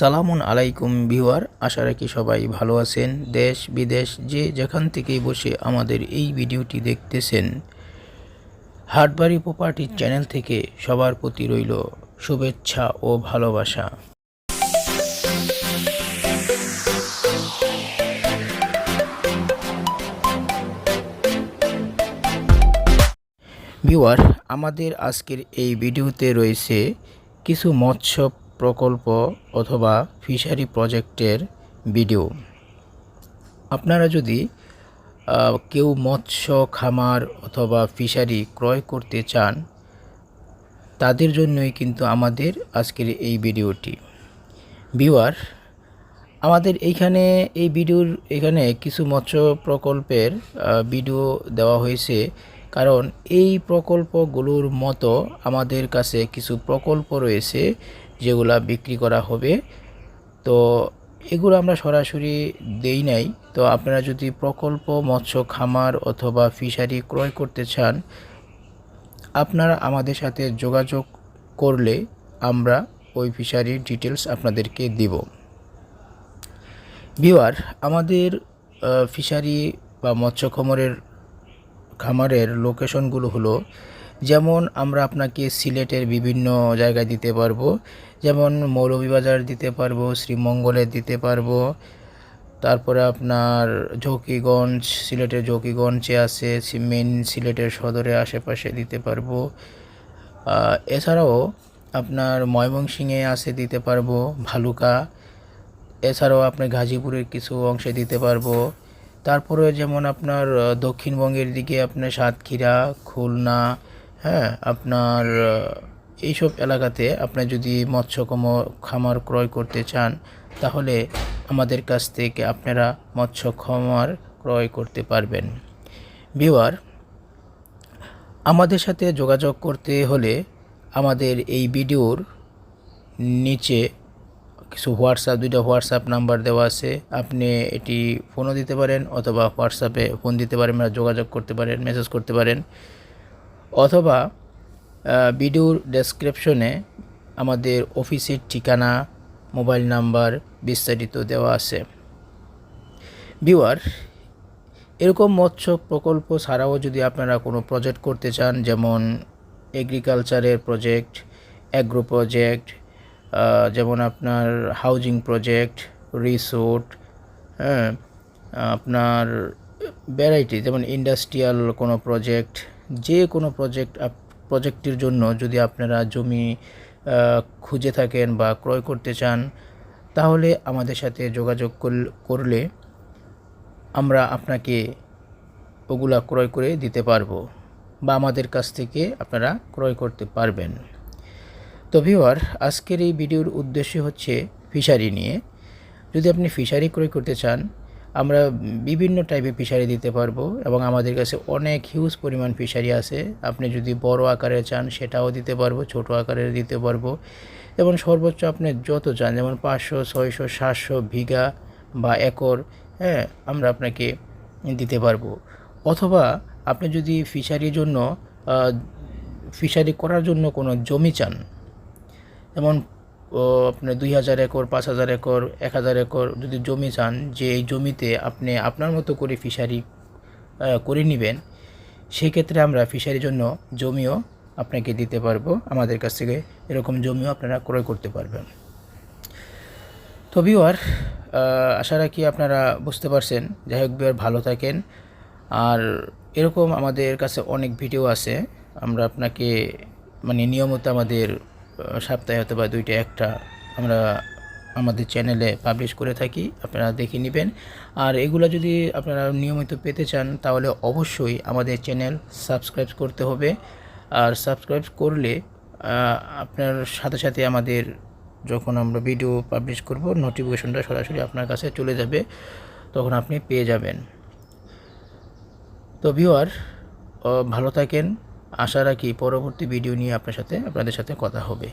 সালামুন আলাইকুম ভিউয়ার, আশা রাখি সবাই ভালো আছেন, দেশ, বিদেশ, যে যেখান থেকেই বসে আমাদের এই ভিডিওটি দেখতেছেন। হাটবাড়ি প্রপার্টির চ্যানেল থেকে সবার প্রতি রইল শুভেচ্ছা ও ভালোবাসা। ভিউয়ার, আমাদের আজকের এই ভিডিওতে রয়েছে কিছু মৎস্য প্রকল্প অথবা ফিশারি প্রজেক্টের ভিডিও। আপনারা যদি কেউ মৎস্য, খামার অথবা ফিশারি ক্রয় করতে চান, তাদের জন্যই কিন্তু আমাদের আজকের এই ভিডিওটি। ভিউয়ার, আমাদের এইখানে, এই ভিডিওর এখানে কিছু মৎস্য প্রকল্পের ভিডিও দেওয়া হয়েছে। কারণ এই প্রকল্পগুলোর মতো আমাদের কাছে কিছু প্রকল্প রয়েছে। যেগুলা বিক্রি করা হবে। তো এগুলো আমরা সরাসরি দেই নাই। তো আপনারা যদি প্রকল্প, মৎস্য, খামার অথবা ফিশারি ক্রয় করতে চান, আপনারা আমাদের সাথে যোগাযোগ করলে আমরা ওই ফিশারির ডিটেলস আপনাদেরকে দিব। ভিওয়ার আমাদের ফিশারি বা মৎস্য খামারের খামারের লোকেশনগুলো হলো যেমন আমরা আপনাকে সিলেটের বিভিন্ন জায়গায় দিতে পারব, যেমন মৌলভীবাজার দিতে পারব, শ্রীমঙ্গলে দিতে পারব, তারপরে আপনার ঝকিগঞ্জ, সিলেটের ঝকিগঞ্জে আছে মেন সিলেটের সদরে আশেপাশে দিতে পারব। এছাড়াও আপনার ময়মনসিংহে আছে দিতে পারব, ভালুকা। এছাড়াও আপনার গাজীপুরের কিছু অংশে দিতে পারব। তারপরে যেমন আপনার দক্ষিণবঙ্গের দিকে আপনার সাতক্ষীরা, খুলনা হ্যাঁ আপনার এইসব এলাকাতে আপনি যদি মৎস্য কম- খামার ক্রয় করতে চান, তাহলে আমাদের কাছ থেকে আপনারা মৎস্য খামার ক্রয় করতে পারবেন। বিওয়ার আমাদের সাথে যোগাযোগ করতে হলে আমাদের এই ভিডিওর নিচে কিছু হোয়াটসঅ্যাপ দুইটা হোয়াটসঅ্যাপ নাম্বার দেওয়া আছে। আপনি এটি ফোনও দিতে পারেন অথবা হোয়াটসঅ্যাপে ফোন দিতে পারেন বা যোগাযোগ করতে পারেন মেসেজ করতে পারেন। অথবা ভিডিওর ডেসক্রিপশনে আমাদের অফিসের ঠিকানা মোবাইল নাম্বার বিস্তারিত দেওয়া আছে। ভিউয়ার এরকম মৎস্য প্রকল্প ছাড়াও যদি আপনারা কোনো প্রজেক্ট করতে চান, যেমন এগ্রিকালচারের প্রজেক্ট অ্যাগ্রো প্রজেক্ট যেমন আপনার হাউজিং প্রজেক্ট রিসোর্ট হ্যাঁ আপনার ভ্যারাইটি যেমন ইন্ডাস্ট্রিয়াল কোনো প্রজেক্ট যে কোনো প্রজেক্ট প্রজেক্টটির জন্য যদি আপনারা জমি খুঁজে থাকেন বা ক্রয় করতে চান, তাহলে আমাদের সাথে যোগাযোগ করলে আমরা আপনাকে ওগুলা ক্রয় করে দিতে পারব বা আমাদের কাছ থেকে আপনারা ক্রয় করতে পারবেন। তো ভিওয়ার আজকের এই ভিডিওর উদ্দেশ্য হচ্ছে ফিশারি নিয়ে। যদি আপনি ফিশারি ক্রয় করতে চান আমরা বিভিন্ন টাইপের ফিশারি দিতে পারব এবং আমাদের কাছে অনেক হিউজ পরিমাণ ফিশারি আছে। আপনি যদি বড় আকারে চান, সেটাও দিতে পারব, ছোট আকারে দিতে পারব। এবং সর্বোচ্চ আপনি যত চান, যেমন পাঁচশো, ছয়শো, সাতশো বিঘা বা একর হ্যাঁ আমরা আপনাকে দিতে পারব। অথবা আপনি যদি ফিশারির জন্য ফিশারি করার জন্য কোনো জমি চান, যেমন আপনি দুই হাজার একর, পাঁচ হাজার একর, এক হাজার একর যদি জমি চান, যে এই জমিতে আপনি আপনার মতো করে ফিশারি করে নেবেন, সেক্ষেত্রে আমরা ফিশারির জন্য জমিও আপনাকে দিতে পারব। আমাদের কাছ থেকে এরকম জমিও আপনারা ক্রয় করতে পারবেন। তো ভিওয়ার আশা রাখি আপনারা বুঝতে পারছেন। যাই হোক ভিওয়ার ভালো থাকেন। আর এরকম আমাদের কাছে অনেক ভিডিও আছে। আমরা আপনাকে মানে নিয়মিত আমাদের সপ্তাহে অথবা দুইটা, একটা আমরা আমাদের চ্যানেলে পাবলিশ করে থাকি, আপনারা দেখে নেবেন। আর এগুলো যদি আপনারা নিয়মিত পেতে চান, তাহলে অবশ্যই আমাদের চ্যানেল সাবস্ক্রাইব করতে হবে। আর সাবস্ক্রাইব করলে আপনার সাথে সাথে আমাদের যখন আমরা ভিডিও পাবলিশ করব নোটিফিকেশনটা সরাসরি আপনার কাছে চলে যাবে, তখন আপনি পেয়ে যাবেন। তো ভিউয়ার ভালো থাকেন। আশা রাখি পরবর্তী ভিডিও নিয়ে আপনার সাথে আপনাদের সাথে কথা হবে।